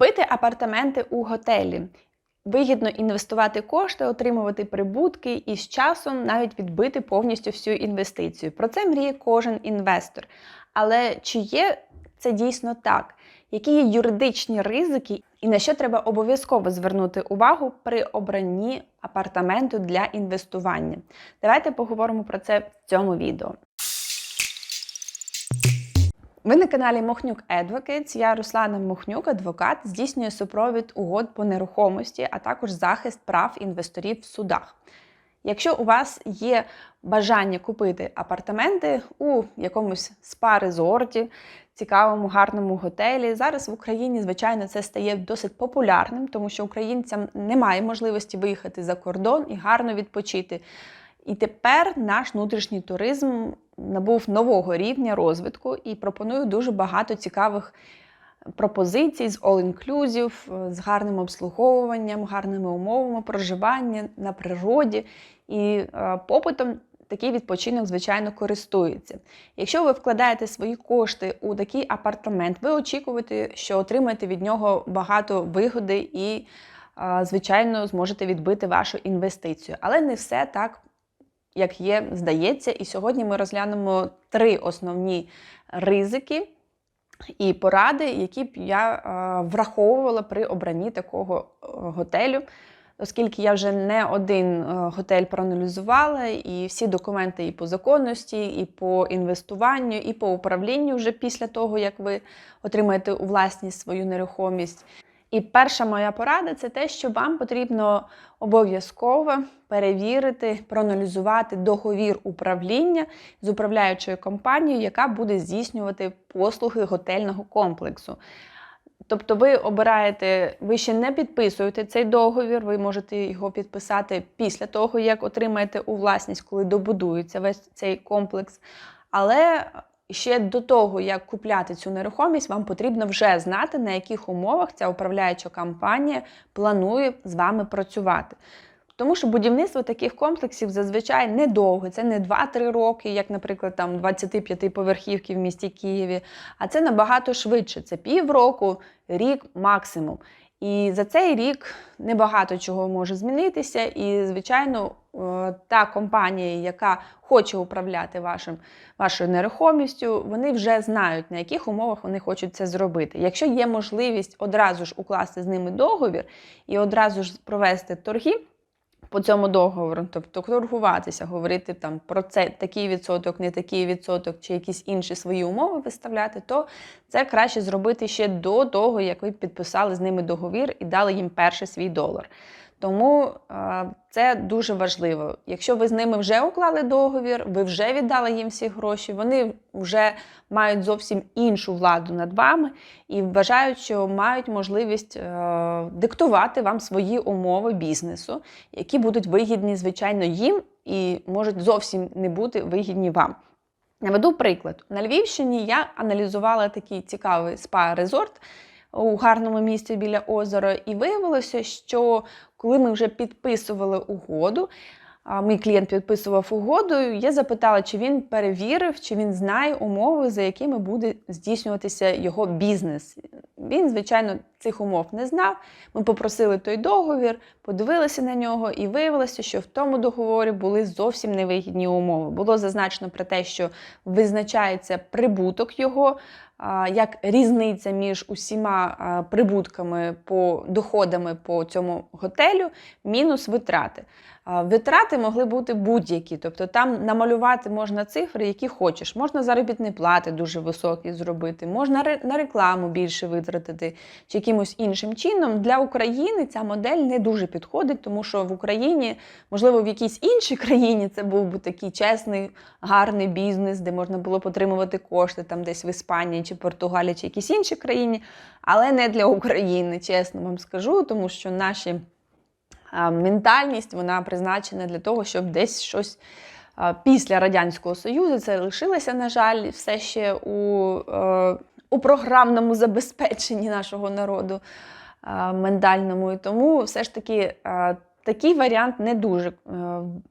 Купити апартаменти у готелі. Вигідно інвестувати кошти, отримувати прибутки і з часом навіть відбити повністю всю інвестицію. Про це мріє кожен інвестор. Але чи є це дійсно так? Які є юридичні ризики і на що треба обов'язково звернути увагу при обранні апартаменту для інвестування? Давайте поговоримо про це в цьому відео. Ви на каналі Мохнюк Advocates. Я Руслана Мохнюк, адвокат, здійснює супровід угод по нерухомості, а також захист прав інвесторів в судах. Якщо у вас є бажання купити апартаменти у якомусь спа-резорті, цікавому, гарному готелі, зараз в Україні, звичайно, це стає досить популярним, тому що українцям немає можливості виїхати за кордон і гарно відпочити. І тепер наш внутрішній туризм набув нового рівня розвитку і пропонує дуже багато цікавих пропозицій з all-inclusive, з гарним обслуговуванням, гарними умовами проживання на природі. І е, попитом такий відпочинок, звичайно, користується. Якщо ви вкладаєте свої кошти у такий апартамент, ви очікуєте, що отримаєте від нього багато вигоди і, е, звичайно, зможете відбити вашу інвестицію. Але не все так як є, здається. І сьогодні ми розглянемо три основні ризики і поради, які б я е, враховувала при обранні такого е, готелю. Оскільки я вже не один е, готель проаналізувала, і всі документи і по законності, і по інвестуванню, і по управлінню вже після того, як ви отримаєте у власність свою нерухомість. І перша моя порада це те, що вам потрібно обов'язково перевірити, проаналізувати договір управління з управляючою компанією, яка буде здійснювати послуги готельного комплексу. Тобто ви обираєте, ви ще не підписуєте цей договір, ви можете його підписати після того, як отримаєте у власність, коли добудується весь цей комплекс. Але ще до того, як купляти цю нерухомість, вам потрібно вже знати, на яких умовах ця управляюча компанія планує з вами працювати. Тому що будівництво таких комплексів зазвичай недовго, це не 2-3 роки, як, наприклад, там 25 поверхівки в місті Києві, а це набагато швидше. Це півроку, рік максимум. І за цей рік небагато чого може змінитися. І, звичайно, е, та компанія, яка хоче управляти вашим, вашою нерухомістю, вони вже знають, на яких умовах вони хочуть це зробити. Якщо є можливість одразу ж укласти з ними договір і одразу ж провести торги по цьому договору, тобто торгуватися, говорити там про це такий відсоток, не такий відсоток, чи якісь інші свої умови виставляти, то це краще зробити ще до того, як ви підписали з ними договір і дали їм перший свій долар. Тому це дуже важливо. Якщо ви з ними вже уклали договір, ви вже віддали їм всі гроші, вони вже мають зовсім іншу владу над вами і вважають, що мають можливість е, диктувати вам свої умови бізнесу, які будуть вигідні, звичайно, їм і можуть зовсім не бути вигідні вам. Наведу приклад. На Львівщині я аналізувала такий цікавий спа-резорт у гарному місці біля озера, і виявилося, що коли ми вже підписували угоду, мій клієнт підписував угоду, я запитала, чи він перевірив, чи він знає умови, за якими буде здійснюватися його бізнес. Він, звичайно, цих умов не знав. Ми попросили той договір, подивилися на нього, і виявилося, що в тому договорі були зовсім невигідні умови. Було зазначено про те, що визначається прибуток його, як різниця між усіма прибутками по доходами по цьому готелю, мінус витрати. Витрати могли бути будь-які, тобто там намалювати можна цифри, які хочеш. Можна заробітні плати дуже високі зробити, можна на рекламу більше витратити, чи якимось іншим чином. Для України ця модель не дуже підходить, тому що в Україні, можливо, в якійсь іншій країні це був би такий чесний, гарний бізнес, де можна було потримувати кошти там десь в Іспанії чи Португалії, чи якійсь іншій країні, але не для України, чесно вам скажу, тому що наші ментальність вона призначена для того, щоб десь щось після Радянського Союзу це лишилося, на жаль, все ще у, е, у програмному забезпеченні нашого народу ментальному. І тому все ж таки. Такий варіант не дуже е,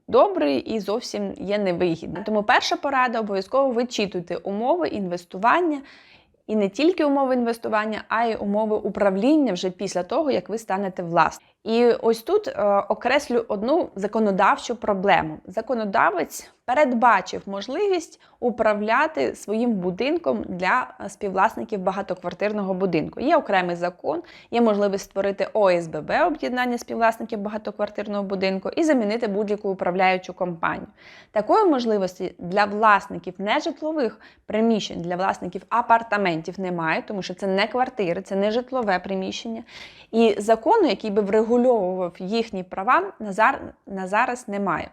добрий і зовсім є невигідним. Тому перша порада обов'язково вичитуйте умови інвестування І не тільки умови інвестування, а й умови управління вже після того, як ви станете власником. І ось тут е, окреслю одну законодавчу проблему. Законодавець передбачив можливість управляти своїм будинком для співвласників багатоквартирного будинку. Є окремий закон, є можливість створити ОСББ об'єднання співвласників багатоквартирного будинку і замінити будь-яку управляючу компанію. Такої можливості для власників нежитлових приміщень, для власників апартаментів немає, тому що це не квартири, це не житлове приміщення. І закону, який би врегульовував їхні права, на зар- на зараз немає.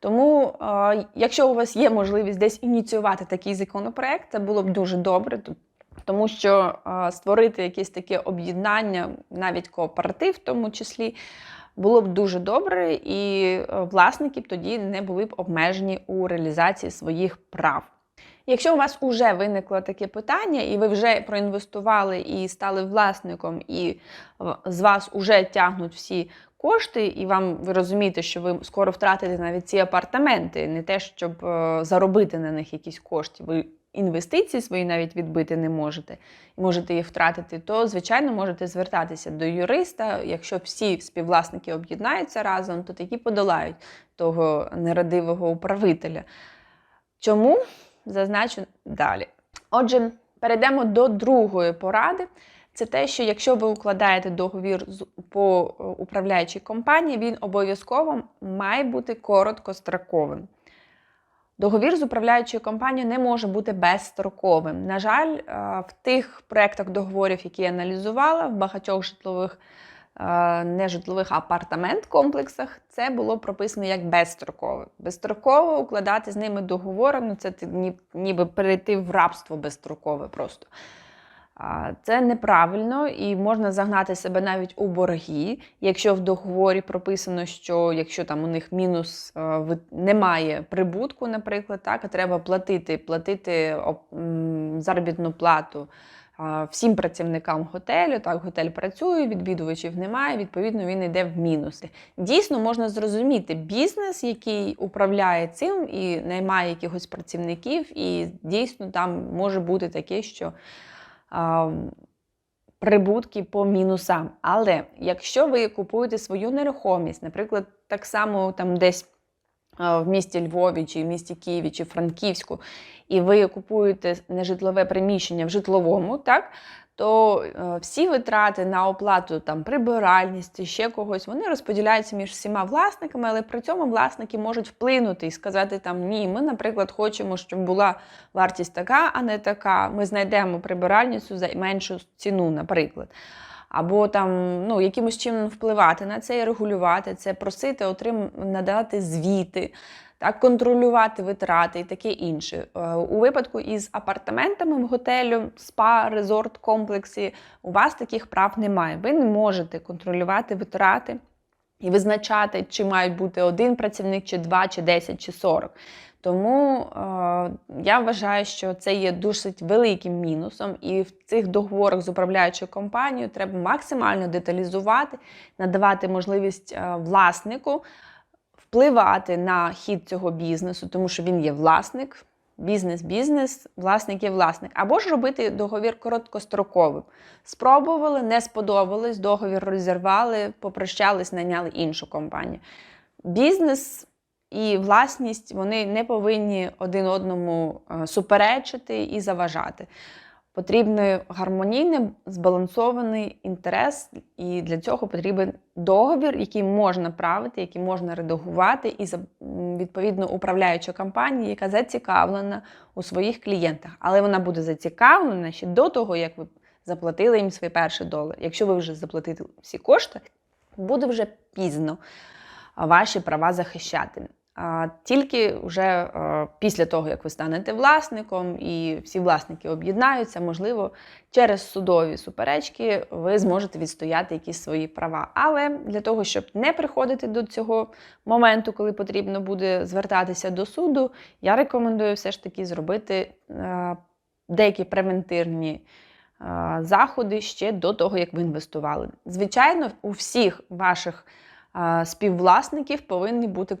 Тому, е, якщо у вас є можливість десь ініціювати такий законопроект, це було б дуже добре. Тому що е, створити якесь таке об'єднання, навіть кооператив, в тому числі, було б дуже добре, і е, власники б тоді не були б обмежені у реалізації своїх прав. Якщо у вас вже виникло таке питання, і ви вже проінвестували і стали власником, і з вас вже тягнуть всі кошти, і вам ви розумієте, що ви скоро втратите навіть ці апартаменти, не те, щоб е, заробити на них якісь кошти. Ви інвестиції свої навіть відбити не можете, і можете їх втратити, то звичайно можете звертатися до юриста. Якщо всі співвласники об'єднаються разом, то такі подолають того нерадивого управителя. Чому? Зазначу далі. Отже, перейдемо до другої поради. Це те, що якщо ви укладаєте договір по е, управляючій компанії, він обов'язково має бути короткостроковим. Договір з управляючою компанією не може бути безстроковим. На жаль, е, в тих проєктах договорів, які я аналізувала, в багатьох житлових, нежитлових апартамент-комплексах, це було прописано як безстрокове. Безстроково укладати з ними договори, ну це ніби перейти в рабство безстрокове просто. Це неправильно і можна загнати себе навіть у борги, якщо в договорі прописано, що якщо там у них мінус е, немає прибутку, наприклад, так, а треба платити, платити заробітну плату всім працівникам готелю. Так, готель працює, відвідувачів немає, відповідно, він йде в мінуси. Дійсно, можна зрозуміти бізнес, який управляє цим і наймає якихось працівників, і дійсно там може бути таке, що прибутки по мінусам. Але якщо ви купуєте свою нерухомість, наприклад, так само там десь в місті Львові, чи в місті Києві, чи Франківську, і ви купуєте нежитлове приміщення в житловому, так? То е, всі витрати на оплату там прибиральності, ще когось, вони розподіляються між всіма власниками, але при цьому власники можуть вплинути і сказати там ні, ми, наприклад, хочемо, щоб була вартість така, а не така. Ми знайдемо прибиральницю за меншу ціну, наприклад. Або там ну, якимось чином впливати на це і регулювати це, просити отрим... надати звіти, так, контролювати витрати і таке інше. Е, У випадку із апартаментами в готелю, спа, резорт, комплексі у вас таких прав немає. Ви не можете контролювати витрати і визначати, чи мають бути один працівник, чи два, чи 10, чи 40. Тому е, я вважаю, що це є досить великим мінусом, і в цих договорах з управляючою компанією треба максимально деталізувати, надавати можливість е, власнику впливати на хід цього бізнесу, тому що він є власник. Бізнес, бізнес, власник є власник. Або ж робити договір короткостроковим. Спробували, не сподобалось, договір розірвали, попрощались, наняли іншу компанію. Бізнес і власність вони не повинні один одному е, суперечити і заважати. Потрібний гармонійний збалансований інтерес, і для цього потрібен договір, який можна правити, який можна редагувати, і відповідно управляюча компанія, яка зацікавлена у своїх клієнтах. Але вона буде зацікавлена ще до того, як ви заплатили їм свій перший долар. Якщо ви вже заплатите всі кошти, буде вже пізно ваші права захищати. Тільки вже після того, як ви станете власником і всі власники об'єднаються, можливо, через судові суперечки ви зможете відстояти якісь свої права. Але для того, щоб не приходити до цього моменту, коли потрібно буде звертатися до суду, я рекомендую все ж таки зробити е, деякі превентивні е, заходи ще до того, як ви інвестували. Звичайно, у всіх ваших співвласників повинні бути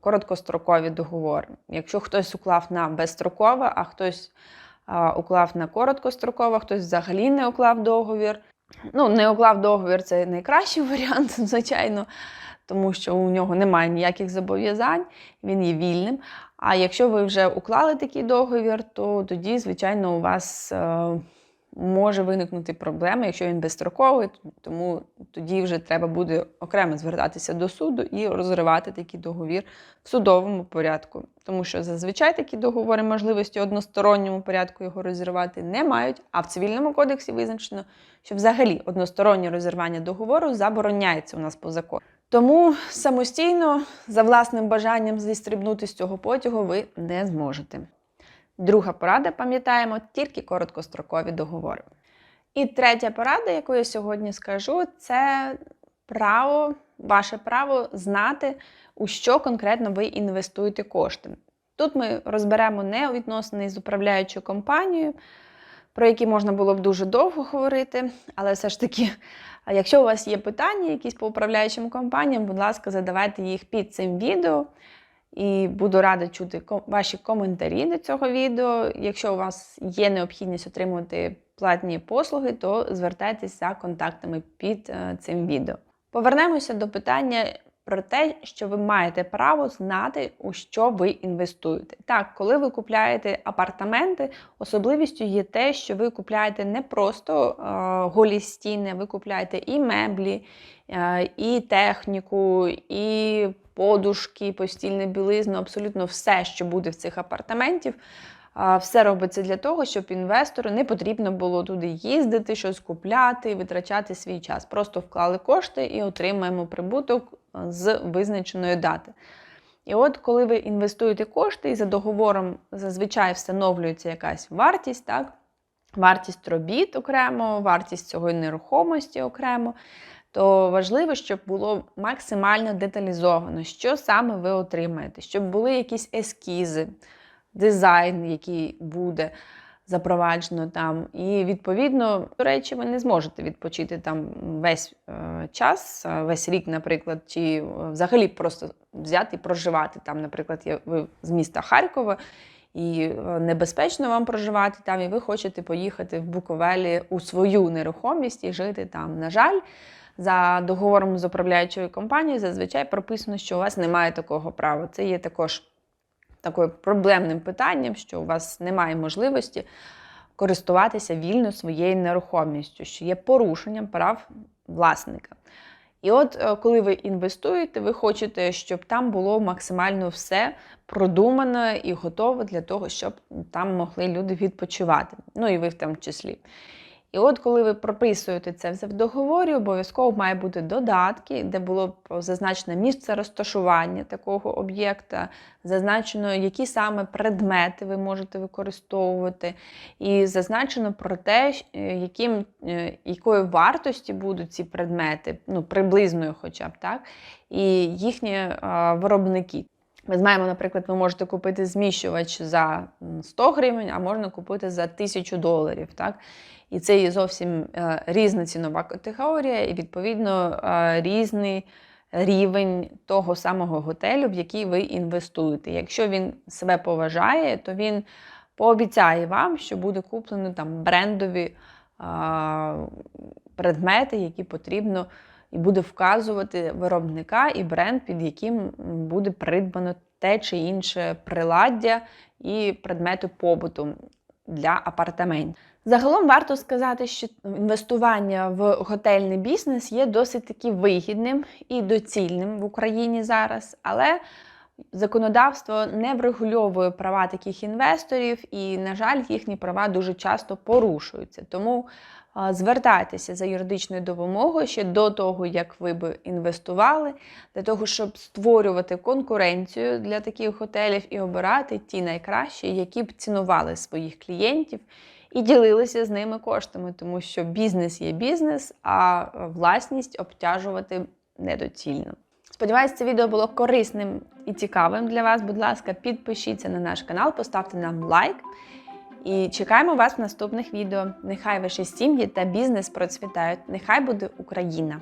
короткострокові договори. Якщо хтось уклав на безстрокове, а хтось уклав на короткостроково, хтось взагалі не уклав договір. Ну, не уклав договір це найкращий варіант, звичайно, тому що у нього немає ніяких зобов'язань, він є вільним. А якщо ви вже уклали такий договір, то тоді, звичайно, у вас е, може виникнути проблема, якщо він безстроковий, тому тоді вже треба буде окремо звертатися до суду і розривати такий договір в судовому порядку. Тому що зазвичай такі договори можливості односторонньому порядку його розірвати не мають, а в цивільному кодексі визначено, що взагалі одностороннє розірвання договору забороняється у нас по закону. Тому самостійно, за власним бажанням зістрибнути з цього потягу ви не зможете. Друга порада, пам'ятаємо, тільки короткострокові договори. І третя порада, яку я сьогодні скажу, це право, ваше право знати, у що конкретно ви інвестуєте кошти. Тут ми розберемо не відносини з управляючою компанією, про які можна було б дуже довго говорити, але все ж таки, якщо у вас є питання якісь по управляючим компаніям, будь ласка, задавайте їх під цим відео. І буду рада чути ваші коментарі до цього відео. Якщо у вас є необхідність отримувати платні послуги, то звертайтеся за контактами під е, цим відео. Повернемося до питання про те, що ви маєте право знати, у що ви інвестуєте. Так, коли ви купляєте апартаменти, особливістю є те, що ви купляєте не просто е, голі стіни, ви купляєте і меблі, е, і техніку, і подушки, постільне білизну, абсолютно все, що буде в цих апартаментів. Все робиться для того, щоб інвестору не потрібно було туди їздити, щось купляти, витрачати свій час. Просто вклали кошти і отримаємо прибуток з визначеної дати. І от, коли ви інвестуєте кошти, і за договором зазвичай встановлюється якась вартість, так? вартість робіт окремо, вартість цього нерухомості окремо то важливо, щоб було максимально деталізовано, що саме ви отримаєте, щоб були якісь ескізи, дизайн, який буде запроваджено там. І, відповідно, до речі, ви не зможете відпочити там весь е, час, е, весь рік, наприклад, чи е, взагалі просто взяти і проживати там, наприклад, ви з міста Харкова. І небезпечно вам проживати там, і ви хочете поїхати в Буковелі у свою нерухомість і жити там. На жаль, за договором з управляючою компанією зазвичай прописано, що у вас немає такого права. Це є також такою проблемним питанням, що у вас немає можливості користуватися вільно своєю нерухомістю, що є порушенням прав власника. І от е, коли ви інвестуєте, ви хочете, щоб там було максимально все продумано і готово для того, щоб там могли люди відпочивати. Ну і ви в тому числі. І от коли ви прописуєте це все в договорі, обов'язково має бути додатки, де було б зазначено місце розташування такого об'єкта, зазначено, які саме предмети ви можете використовувати, і зазначено про те, е, яким, е, якої вартості будуть ці предмети, ну, приблизною хоча б так, і їхні виробники. Ми знаємо, наприклад, ви можете купити зміщувач за 100 гривень, а можна купити за 1000 доларів. Так? І це є зовсім е, різна цінова категорія, і, відповідно, е, різний рівень того самого готелю, в який ви інвестуєте. Якщо він себе поважає, то він пообіцяє вам, що буде куплено там брендові предмети, які потрібно і буде вказувати виробника і бренд, під яким буде придбано те чи інше приладдя і предмети побуту для апартаментів. Загалом варто сказати, що інвестування в готельний бізнес є досить таки вигідним і доцільним в Україні зараз, але законодавство не врегульовує права таких інвесторів, і, на жаль, їхні права дуже часто порушуються. Тому звертайтеся за юридичною допомогою ще до того, як ви би інвестували, для того, щоб створювати конкуренцію для таких готелів і обирати ті найкращі, які б цінували своїх клієнтів. І ділилися з ними коштами, тому що бізнес є бізнес, а власність обтяжувати недоцільно. Сподіваюсь, це відео було корисним і цікавим для вас. Будь ласка, підпишіться на наш канал, поставте нам лайк. І чекаємо вас в наступних відео. Нехай ваші сім'ї та бізнес процвітають. Нехай буде Україна!